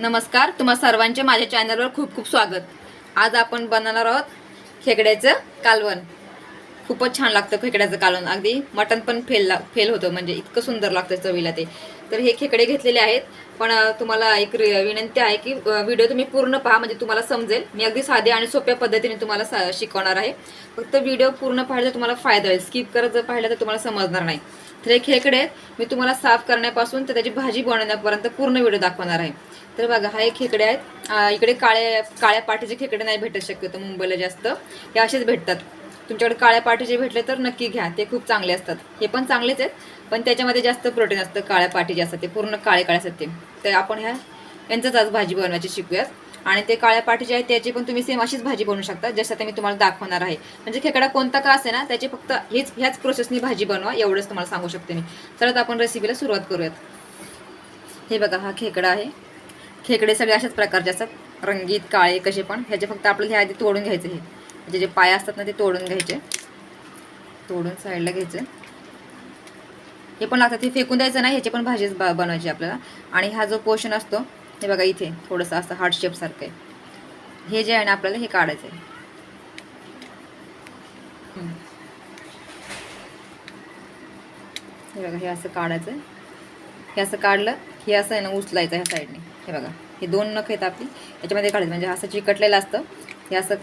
नमस्कार तुम्हा सर्वांचे माझ्या चॅनलवर खूप खूप स्वागत. आज आपण बनवणार आहोत खेकड्याचं कालवण. खूपच छान लागतं खेकड्याचं कालवण. अगदी मटण पण फेल ला फेल होतं म्हणजे इतकं सुंदर लागतं चवीला ते. तर हे खेकडे घेतलेले आहेत पण तुम्हाला एक विनंती आहे की व्हिडिओ तुम्ही पूर्ण पहा म्हणजे तुम्हाला समजेल. मी अगदी साध्या आणि सोप्या पद्धतीने तुम्हाला सा- शिकवणार आहे. फक्त व्हिडिओ पूर्ण पाहिलं तर तुम्हाला फायदा होईल. स्किप करत जर पाहिलं तर तुम्हाला समजणार नाही. तर हे खेकडे आहेत. मी तुम्हाला साफ करण्यापासून तर त्याची भाजी बनवण्यापर्यंत पूर्ण व्हिडिओ दाखवणार आहे. तर बघा हा एक खेकडे आहेत. इकडे काळ्या काळ्या पाठीचे खेकडे नाही भेटत शक्यतो मुंबईला जास्त. हे असेच भेटतात. तुमच्याकडे काळ्या पाठीचे भेटले तर नक्की घ्या. ते खूप चांगले असतात. हे पण चांगलेच आहेत. पण त्याच्यामध्ये जास्त प्रोटीन असतं. काळ्या पाठीचे असतात ते. पूर्ण काळे काळे असतात ते. तर आपण ह्या यांचंच आज भाजी बनवायची शिकूयात. आणि ते काळ्या पाठीचे आहेत त्याची पण तुम्ही सेम अशीच भाजी बनवू शकता जसं आता मी तुम्हाला दाखवणार आहे. म्हणजे खेकडा कोणता का असे ना त्याची फक्त हेच ह्याच प्रोसेसनी भाजी बनवा एवढंच तुम्हाला सांगू शकते मी. चला तर आपण रेसिपीला सुरुवात करूयात. हे बघा हा खेकडा आहे. खेकडे सगळे अशाच प्रकारचे असतात. रंगीत काळे कसे पण. ह्याचे फक्त आपल्याला हे आधी तोडून घ्यायचे हे. म्हणजे जे पाय असतात ना ते तोडून घ्यायचे. तोडून साईडला घ्यायचे. हे पण लागतात. हे फेकून द्यायचं नाही ह्याची पण भाजीच ब- बनवायची आपल्याला. आणि हा जो पोर्शन असतो हे बघा इथे थोडंसं असं हार्ट शेपसारखं आहे. हे जे आहे ना आपल्याला हे काढायचं आहे. हे बघा हे असं काढायचं हे असं काढलं हे असं आहे ना उचलायचं ह्या साईडने हे बघा हे दोन नख आहेत आपली याच्यामध्ये काढायचं. म्हणजे असं चिकटलेलं असतं हे असं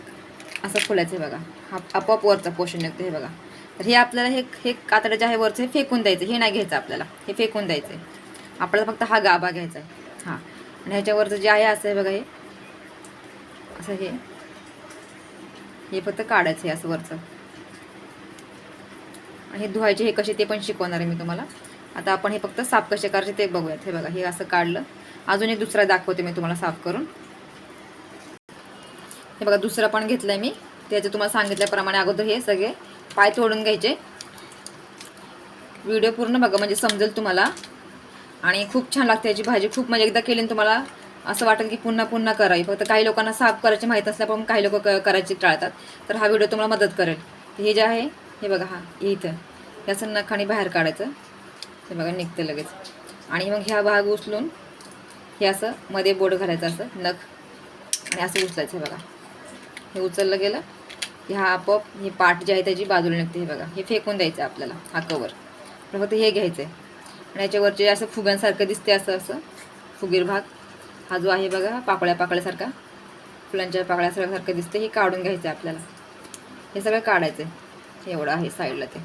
असं खोलायचं हे बघा. हा आपोआप वरचा पोषण निघतं हे बघा. तर हे आपल्याला हे हे कातडं जे आहे वरचं हे फेकून द्यायचं हे नाही घ्यायचं आपल्याला. हे फेकून द्यायचं आहे. आपल्याला फक्त हा गाभा घ्यायचा आहे. हां. आणि ह्याच्यावरचं जे आहे असं आहे बघा हे. असं हे. हे फक्त काढायचं आहे असं वरचं. आणि हे धुवायचे हे कसे ते पण शिकवणार आहे मी तुम्हाला. आता आपण हे फक्त साफ कसे करायचे ते बघूयात. हे बघा हे असं काढलं. अजून एक दुसरा दाखवते मी तुम्हाला साफ करून. हे बघा दुसरं पण घेतलं आहे मी त्याचं तुम्हाला सांगितल्याप्रमाणे अगोदर हे सगळे पाय तोडून घ्यायचे. व्हिडिओ पूर्ण बघा म्हणजे समजेल तुम्हाला. आणि खूप छान लागते याची भाजी खूप म्हणजे एकदा केली तुम्हाला असं वाटेल की पुन्हा पुन्हा करावी. फक्त काही लोकांना साफ करायची माहीत असल्या काही लोक करायची टाळतात. तर हा व्हिडिओ तुम्हाला मदत करेल. हे जे आहे हे बघा हा हे इथं. याचं नखाने बाहेर काढायचं. हे बघा निघतं लगेच. आणि मग ह्या भाग उचलून हे असं मध्ये बोट घालायचं असं नख. आणि असं उचलायचं हे बघा. हे उचललं गेलं. ह्या आपोआप हे पाट जे आहे त्याची बाजूला निघते हे बघा. हे फेकून द्यायचं आपल्याला हा कवर फक्त हे घ्यायचं आहे आणि याच्यावरचे असं फुग्यांसारखं दिसते असं असं. फुगीर भाग. हा जो आहे बघा पाकळ्या पाकळ्यासारखा. फुलांच्या पाकळ्यासारखं दिसते हे काढून घ्यायचं आहे आपल्याला. हे सगळं काढायचं आहे एवढं आहे साईडला ते.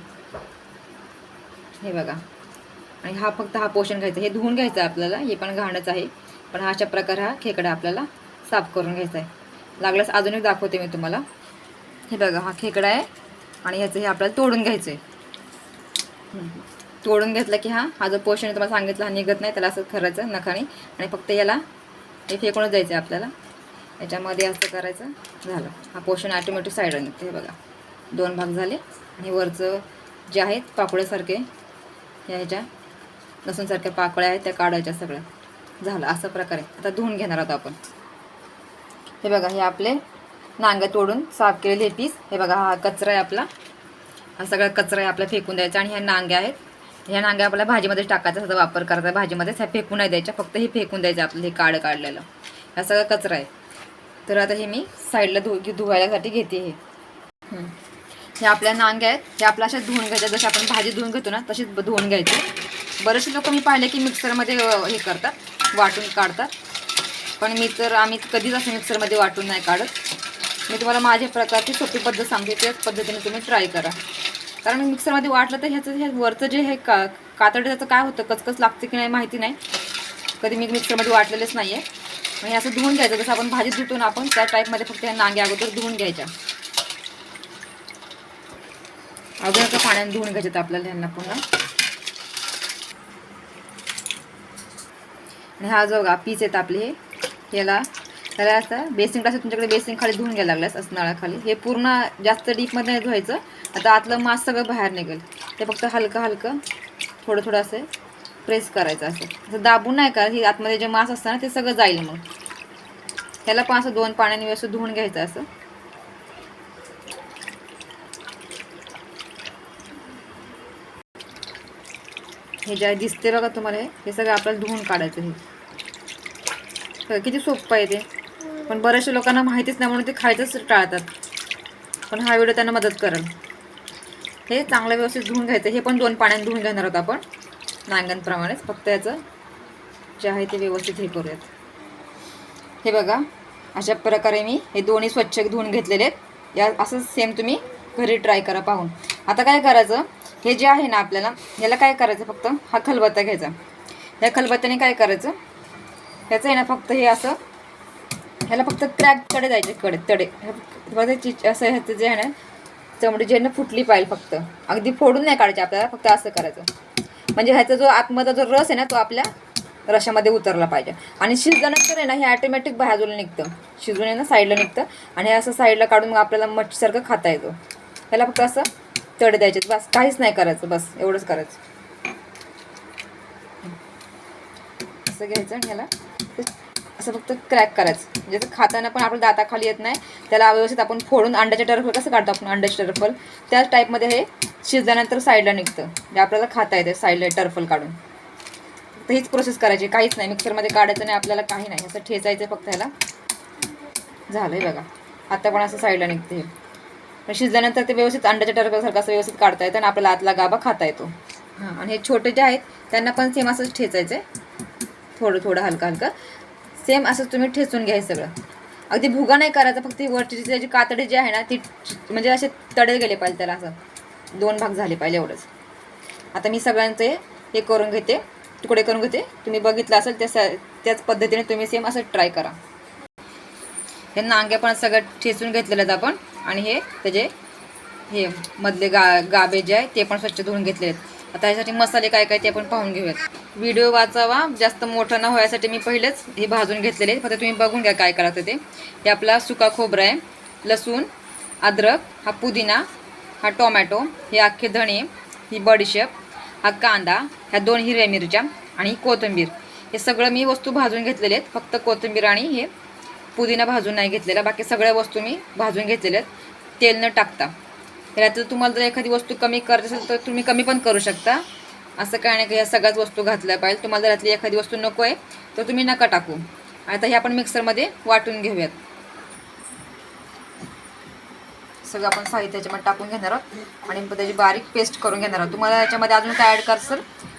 हे बघा. आणि हा फक्त हा पोषण घ्यायचा. हे धुवून घ्यायचं आहे आपल्याला. हे पण घाणच आहे. पण हा अशा प्रकारे हा खेकडा आपल्याला साफ करून घ्यायचा आहे लागल्यास अजून एक दाखवते मी तुम्हाला. हे बघा हा खेकडा आहे. आणि ह्याचं हे आपल्याला तोडून घ्यायचं आहे तोडून घेतलं की हा हा जो पोषण आहे तुम्हाला सांगितलं हा निघत नाही त्याला असं करायचं नखाने. आणि फक्त याला हे फेकूनच द्यायचं आहे आपल्याला. याच्यामध्ये असं करायचं झालं. हा पोषण ॲटोमॅटिक साईडला निघते हे बघा. दोन भाग झाले. आणि वरचं जे आहेत पाकोळ्यासारखे या ह्याच्या लसूणसारख्या पाकळ्या आहेत त्या काढायच्या सगळ्या. झालं. असं प्रकारे आता धुवून घेणार आहोत आपण. हे बघा हे आपले नांग तोडून साफ केलेले हे पीस. हे बघा हा कचरा आहे आपला. हा सगळा कचरा आहे आपला फेकून द्यायचा. आणि ह्या नांग्या आहेत. ह्या नांग्या आपल्या भाजीमध्ये टाकायचा त्याचा वापर करायचा. भाजीमध्येच ह्या फेकून नाही द्यायच्या फक्त हे फेकून द्यायचं आपलं हे काढ काढलेलं. हा सगळा कचरा आहे. तर आता हे मी साईडला धु धुवायसाठी घेते हे. ह्या हे आपल्या नांग्या आहेत. हे आपल्या अशा धुवून घ्यायच्या जसं आपण भाजी धुवून घेतो ना तशीच धुवून घ्यायची. बरेचसे लोक मी पाहिले की मिक्सरमध्ये हे करतात वाटून काढतात. पण मी तर आम्ही कधीच असं मिक्सरमध्ये वाटून नाही काढत. मी तुम्हाला माझ्या प्रकारची सोपी पद्धत सांगते त्याच पद्धतीने तुम्ही ट्राय करा. कारण मिक्सरमध्ये वाटलं तर ह्याचं हे वरचं जे हे का कातड त्याचं काय होतं? कचकच लागतं की नाही माहिती नाही. कधी मी मिक्सरमध्ये वाटलेलंच नाही आहे मग हे असं धुवून घ्यायचं. जसं आपण भाजी धुतो ना आपण त्या टाईपमध्ये फक्त ह्या नांग्या अगोदर धुवून घ्यायच्या. अगोदर पाण्याने धुवून घ्यायच्यात आपल्याला ह्यांना पुन्हा आणि हा जो पीस आहेत आपले हे याला त्याला असं बेसिंग असं तुमच्याकडे बेसिंग खाली धुवून घ्यायला लागल्यास असं नळाखाली. हे पूर्ण जास्त डीपमध्ये नाही धुवायचं. आता आतलं मास सगळं बाहेर निघेल. ते फक्त हलकं हलकं थोडं थोडं असं प्रेस करायचं असं. असं दाबून नाही का हे आतमध्ये जे मास असतं ना ते सगळं जाईल मग. त्याला पण असं दोन पाण्याने असं धुवून घ्यायचं असं. हे जे दिसते बघा तुम्हाला हे सगळं आपल्याला धुवून काढायचं हे किती सोपं आहे ते. पण बऱ्याचशा लोकांना माहितीच नाही म्हणून ते खायचंच टाळतात. पण हा व्हिडिओ त्यांना मदत करेल. हे चांगलं व्यवस्थित धुवून घ्यायचं. हे पण दोन पाण्याने धुवून घेणार आहोत आपण. नांगणप्रमाणेच. फक्त याचं जे आहे ते व्यवस्थित हे करूयात. हे बघा अशा प्रकारे मी हे दोन्ही स्वच्छ धुवून घेतलेले आहेत. या असं सेम तुम्ही घरी ट्राय करा पाहून. आता काय करायचं? हे जे आहे ना आपल्याला याला काय करायचं फक्त? हा खलबत्ता घ्यायचा. या खलबत्त्याने काय करायचं? ह्याचं आहे ना फक्त हे असं ह्याला फक्त क्रॅककडे जायचे कडे तडे. फक्त असं ह्याचं जे आहे ना चमडी जे म्हणजे फुटली पाहिजे फक्त. अगदी फोडून नाही काढायचे आपल्याला फक्त असं करायचं. म्हणजे ह्याचा जो आतमधला जो रस आहे ना तो आपल्या रशामध्ये उतरला पाहिजे. आणि शिजल्यानंतर आहे ना हे ॲटोमॅटिक बाजूला निघतं. शिजून आहे ना साईडला निघतं. आणि हे असं साईडला काढून मग आपल्याला मच्छीसारखं खाता येतो. ह्याला फक्त असं तड द्यायचे. बस काहीच नाही करायचं बस एवढंच करायचं. असं घ्यायचं आणि ह्याला असं फक्त क्रॅक करायचं. म्हणजे खाताना पण आपल्या दाताखाली येत नाही त्याला व्यवस्थित आपण फोडून अंड्याचे टरफल कसं काढतो आपण अंड्याचे टरफल? त्याच टाईपमध्ये हे शिजल्यानंतर साईडला निघतं. जे आपल्याला खाता येते साईडला टरफल काढून. तर हीच प्रोसेस करायची. काहीच नाही. मिक्सरमध्ये काढायचं नाही आपल्याला काही नाही. असं ठेचायचं फक्त ह्याला. झालं आहे बघा. आता पण असं साईडला निघते हे. पण शिजल्यानंतर ते व्यवस्थित अंड्याच्या टरफलसारखं असं व्यवस्थित काढता येतं आणि आपल्याला आतला गाबा खाता येतो. हां. आणि हे छोटे जे आहेत त्यांना पण सेम असंच ठेचायचं आहे थोडं थोडं हलकं हलकं. सेम असं तुम्ही ठेचून घ्या हे सगळं. अगदी भुगा नाही करायचा फक्त वरची त्याची कातडी जी आहे ना ती म्हणजे असे तडे गेले पाहिजे त्याला असं. दोन भाग झाले पाहिजे एवढंच. आता मी सगळ्यांचे हे करून घेते तुकडे करून घेते. तुम्ही बघितलं असेल त्या त्याच पद्धतीने तुम्ही सेम असं ट्राय करा. हे नांगे पण सगळं ठेचून घेतलेलं आहेत आपण. आणि हे त्याचे हे मधले गा गाबे जे आहे ते पण स्वच्छ धुवून घेतले आहेत आता ह्यासाठी मसाले काय काय ते आपण पाहून घेऊयात. व्हिडिओ वाचावा जास्त मोठा न व्हायसाठी मी पहिलेच हे भाजून घेतलेले फक्त तुम्ही बघून घ्या काय करायचं ते. हे आपला सुका खोबरा आहे लसूण अद्रक हा पुदिना हा टोमॅटो हे अख्खे धणे ही बडीशेप हा कांदा ह्या दोन हिरव्या मिरच्या आणि कोथिंबीर. हे सगळं मी वस्तू भाजून घेतलेले आहेत. फक्त कोथिंबीर आणि हे पुदिना भाजून नाही घेतलेला. बाकी सगळ्या वस्तू मी भाजून घेतलेल्या आहेत. तेल न टाकता. त्याच्यात तुम्हाला जर एखादी वस्तू कमी करत असेल तर तुम्ही कमी पण करू शकता. असं काय नाही की या सगळ्याच वस्तू घातल्या पाहिजे. तुम्हाला जर यातली एखादी वस्तू नको आहे तर तुम्ही नका टाकू. आता हे आपण मिक्सरमध्ये वाटून घेऊयात. सगळं आपण साहित्य याच्यामध्ये टाकून घेणार आहोत. आणि त्याची बारीक पेस्ट करून घेणार आहोत. तुम्हाला याच्यामध्ये अजून काय ॲड करायचं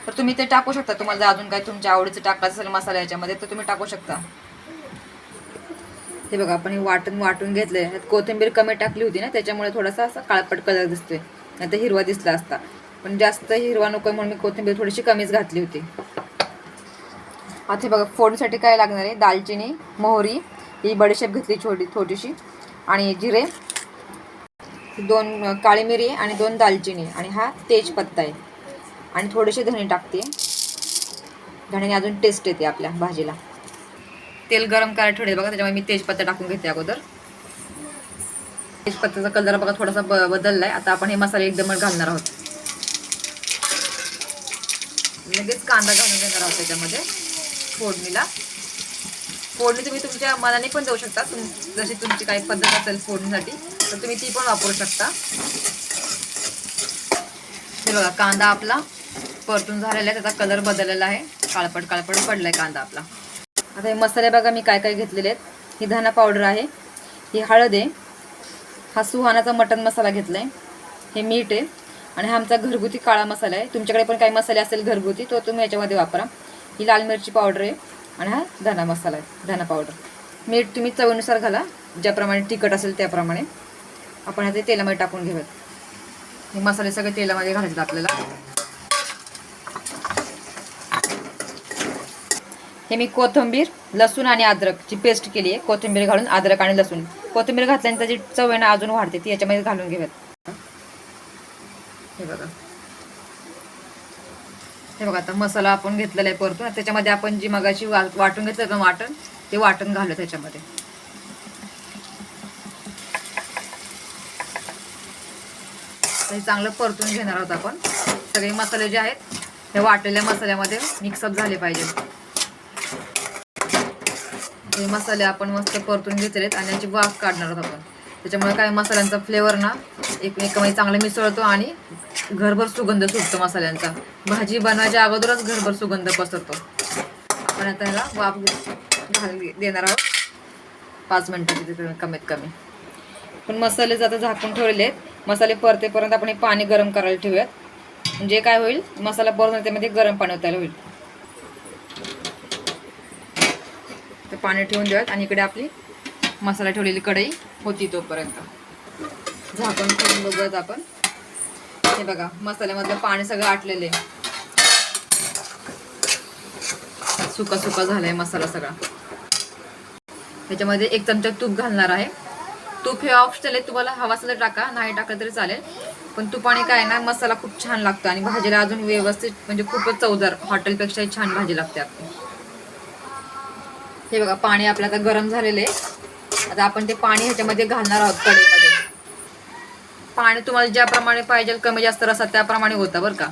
तर तुम्ही ते टाकू शकता. तुम्हाला अजून काय तुमच्या आवडीचं टाकायचं असेल मसाला याच्यामध्ये तर तुम्ही टाकू शकता. हे बघा आपण हे वाटून वाटून घेतलं आहे कोथिंबीर कमी टाकली होती ना त्याच्यामुळे थोडासा असा काळपट कलर दिसतोय. नाही तर हिरवा दिसला असता. पण जास्त हिरवा नको म्हणून मी कोथिंबीर थोडीशी कमीच घातली होती. आता हे बघा फोडणीसाठी काय लागणार आहे? दालचिनी मोहरी ही बडीशेप घेतली छोटी छोटीशी आणि जिरे दोन काळी मिरी आणि दोन दालचिनी. आणि हा तेजपत्ता आहे. आणि थोडेसे धणे टाकते. धण्याने अजून टेस्ट येते आपल्या भाजीला. तेल गरम करायला ठेवले बघा त्याच्यामुळे मी तेजपत्ता टाकून घेते अगोदर. तेजपत्त्याचा कलर बघा थोडासा ब बदललाय. आता आपण हे मसाले एकदमच घालणार आहोत. लगेच कांदा घालून घेणार आहोत त्याच्यामध्ये फोडणीला. फोडणी तुम्ही तुमच्या मनाने पण देऊ शकता. तुम जशी तुमची काही पद्धत असेल फोडणीसाठी तर तुम्ही ती पण वापरू शकता. हे बघा कांदा आपला परतून झालेला आहे. त्याचा कलर बदललेला आहे. काळपट काळपट पडलाय कांदा आपला. आता हे मसाले बघा मी काय काय घेतलेले आहेत. ही धना पावडर आहे ही हळद आहे हा सुहानाचा मटन मसाला घेतला आहे हे मीठ आहे आणि हा आमचा घरगुती काळा मसाला आहे. तुमच्याकडे पण काही मसाले असेल घरगुती तो तुम्ही याच्यामध्ये वापरा. ही लाल मिरची पावडर आहे आणि हा धना मसाला आहे धना पावडर. मीठ तुम्ही चवीनुसार घाला ज्याप्रमाणे तिखट असेल त्याप्रमाणे. आपण आता तेलामध्ये टाकून घेऊयात. हे मसाले सगळे तेलामध्ये घालायचे आपल्याला. हे मी कोथिंबीर लसूण आणि अद्रकची पेस्ट केली आहे कोथिंबीर घालून अद्रक आणि लसूण. कोथिंबीर घातल्याने त्याची चव आहे ना अजून वाढते ती याच्यामध्ये घालून घेऊयात. हे बघा. हे बघा आता मसाला आपण घेतलेला आहे परतून. त्याच्यामध्ये आपण जी मगाशी वाटून घेतलं होतं वाटण ते वाटण घालू त्याच्यामध्ये. चांगलं परतून घेणार आहोत आपण. सगळे मसाले जे आहेत हे वाटलेल्या मसाल्यामध्ये मिक्सअप झाले पाहिजे. हे मसाले आपण मस्त परतून घेतलेत आणि याची वाफ काढणार आहोत आपण. त्याच्यामुळे काय मसाल्यांचा फ्लेवर ना एकमेकांमध्ये चांगला मिसळतो आणि घरभर सुगंध सुटतो मसाल्यांचा. भाजी बनवायच्या अगोदरच घरभर सुगंध पसरतो. आपण आता ह्याला वाफ घाल देणार आहोत. पाच मिनटं तिथे कमीत कमी. पण मसाले जाता झाकून ठेवलेले आहेत. मसाले परतेपर्यंत आपण हे पाणी गरम करायला ठेवूयात. म्हणजे काय होईल? मसाला परत त्यामध्ये गरम पाणी होतायला होईल. पाणी ठेवून देऊयात आणि इकडे आपली मसाला ठेवलेली कढई होती तोपर्यंत. झाकण करून बघूयात आपण. हे बघा मसाल्यामधलं पाणी सगळं आटलेलं आहे. सुका सुका झालाय मसाला सगळा. त्याच्यामध्ये एक चमचा तूप घालणार आहे. तूप हे ऑप्शनल आहे तुम्हाला हवा असेल तर टाका नाही टाकलं तरी चालेल. पण तुपाने काय ना मसाला खूप छान लागतो आणि भाजीला अजून व्यवस्थित म्हणजे खूपच चवदार हॉटेलपेक्षाही छान भाजी लागते आपली. हे बघा पाणी आपलं आता गरम झालेलं आहे. आता आपण ते पाणी ह्याच्यामध्ये घालणार आहोत कढईमध्ये. पाणी तुम्हाला ज्याप्रमाणे पाहिजे कमी जास्त रसा त्याप्रमाणे होतं बरं का.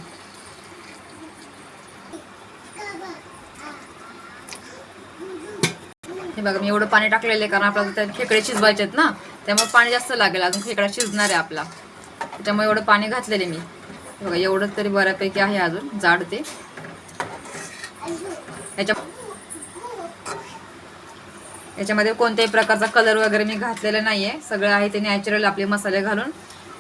हे बघा मी एवढं पाणी टाकलेलं आहे कारण आपल्याला त्या खेकडे शिजवायचे आहेत ना त्यामुळे पाणी जास्त लागेल. अजून खेकडा शिजणार आहे आपला. त्याच्यामुळे एवढं पाणी घातलेले मी. बघा एवढं तरी बऱ्यापैकी आहे अजून जाड ते. याच्या याच्यामध्ये कोणत्याही प्रकारचा कलर वगैरे मी घातलेला नाही आहे सगळं आहे ते नॅचरल आपले मसाले घालून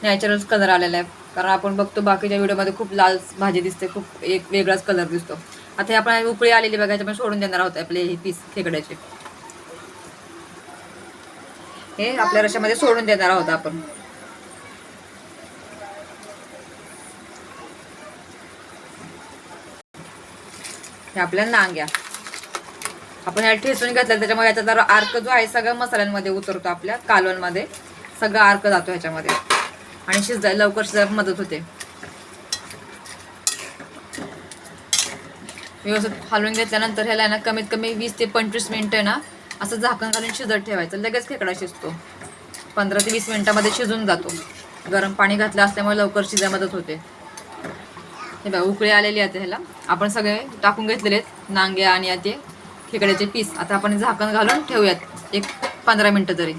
नॅचरल कलर आलेला आहे. कारण आपण बघतो बाकीच्या व्हिडिओमध्ये खूप लाल भाजी दिसते खूप एक वेगळाच कलर दिसतो. आता हे आपण उकळी आलेली बघा याच्यामध्ये सोडून देणार आहोत आपले हे पीस खेकड्याचे. हे आपल्या रशामध्ये सोडून देणार आहोत आपण. हे आपल्या नांग्या. आपण ह्याला ठेसून घेतलं त्याच्यामुळे याचा जरा अर्क जो आहे सगळं मसाल्यांमध्ये उतरतो आपल्या कालवणमध्ये. सगळं अर्क जातो ह्याच्यामध्ये. आणि शिजायला लवकर शिजायला मदत होते. व्यवस्थित हलवून घेतल्यानंतर ह्याला ना कमीत कमी वीस ते पंचवीस मिनिटं ना असं झाकण घालून शिजत ठेवायचं. लगेच खेकडा शिजतो. पंधरा ते वीस मिनिटामध्ये शिजून जातो. गरम पाणी घातलं असल्यामुळे लवकर शिजायला मदत होते. हे बघा उकळी आलेली आहे ह्याला. आपण सगळे टाकून घेतलेले आहेत. नांग्या आणि ते. खेकड्याचे पीस. आता आपण झाकण घालून ठेवूयात. एक पंधरा मिनटं तरी.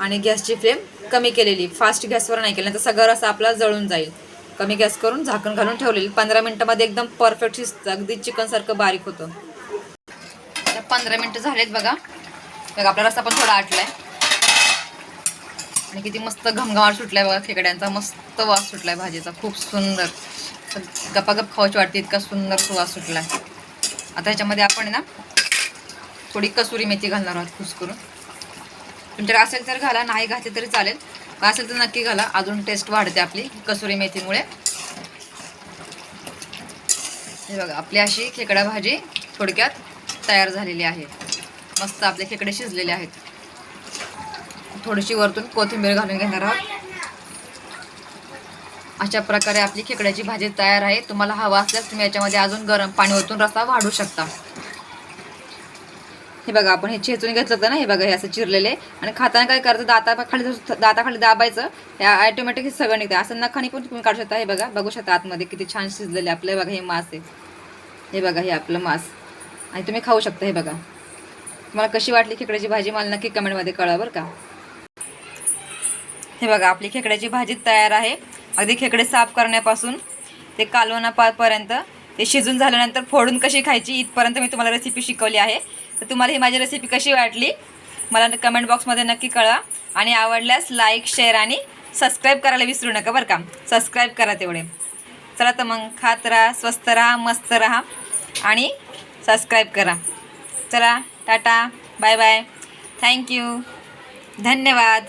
आणि गॅसची फ्लेम कमी केलेली. फास्ट गॅसवर नाही केली तर सगळं रसा आपला जळून जाईल. कमी गॅस करून झाकण घालून ठेवलेली. पंधरा मिनटामध्ये एकदम परफेक्ट शिजतं अगदी चिकनसारखं बारीक होतं. पंधरा मिनटं झालेत बघा. बघा आपला रस्ता पण थोडा आटलाय. आणि किती मस्त घमघमाट सुटलाय बघा खेकड्यांचा. मस्त वास सुटलाय भाजीचा. खूप सुंदर. गपागप खावायची वाटते इतका सुंदर सुवास सुटलाय. आता ह्याच्यामध्ये आपण ना थोडी कसुरी मेथी घालणार आहोत खुस करून. तुमच्याकडे असेल तर घाला नाही घातली तरी चालेल. असेल तर नक्की घाला. अजून टेस्ट वाढते आपली कसुरी मेथीमुळे. हे बघा आपली अशी खेकडा भाजी थोडक्यात तयार झालेली आहे. मस्त आपले खेकडे शिजलेले आहेत. थोडीशी वरतून कोथिंबीर घालून घेणार आहोत. अशा प्रकारे आपली खेकड्याची भाजी तयार आहे. तुम्हाला हवा असल्यास तुम्ही याच्यामध्ये अजून गरम पाणी ओतून रस्ता वाढू शकता. हे बघा आपण हे चेचून घेतलं होतं ना? हे बघा हे असं चिरलेले. आणि खाताना काय करायचं? दाता खाली दाताखाली दाबायचं हे ऑटोमॅटिक सगळं निघतं असं नखानी पण तुम्ही काढू शकता. हे बघा बघू शकता आतमध्ये किती छान शिजलेले आपलं. बघा हे मास आहे. हे बघा हे आपलं मास. आणि तुम्ही खाऊ शकता हे बघा. तुम्हाला कशी वाटली खेकड्याची भाजी? मला नक्की कमेंटमध्ये कळा बरं का. हे बघा आपली खेकड्याची भाजी तयार आहे. अगदी खेकडे साफ करण्यापासून ते कालवणापर्यंत ते शिजून झाल्यानंतर फोडून कशी खायची इथपर्यंत मी तुम्हाला रेसिपी शिकवली आहे. तर तुम्हाला ही माझी रेसिपी कशी वाटली मला कमेंट बॉक्समध्ये नक्की कळवा. आणि आवडल्यास लाईक शेअर आणि सबस्क्राईब करायला विसरू नका बरं का. सबस्क्राईब करा तेवढे. चला तर मग खात राहा स्वस्त राहा मस्त राहा आणि सबस्क्राईब करा. चला टाटा बाय बाय थँक्यू धन्यवाद.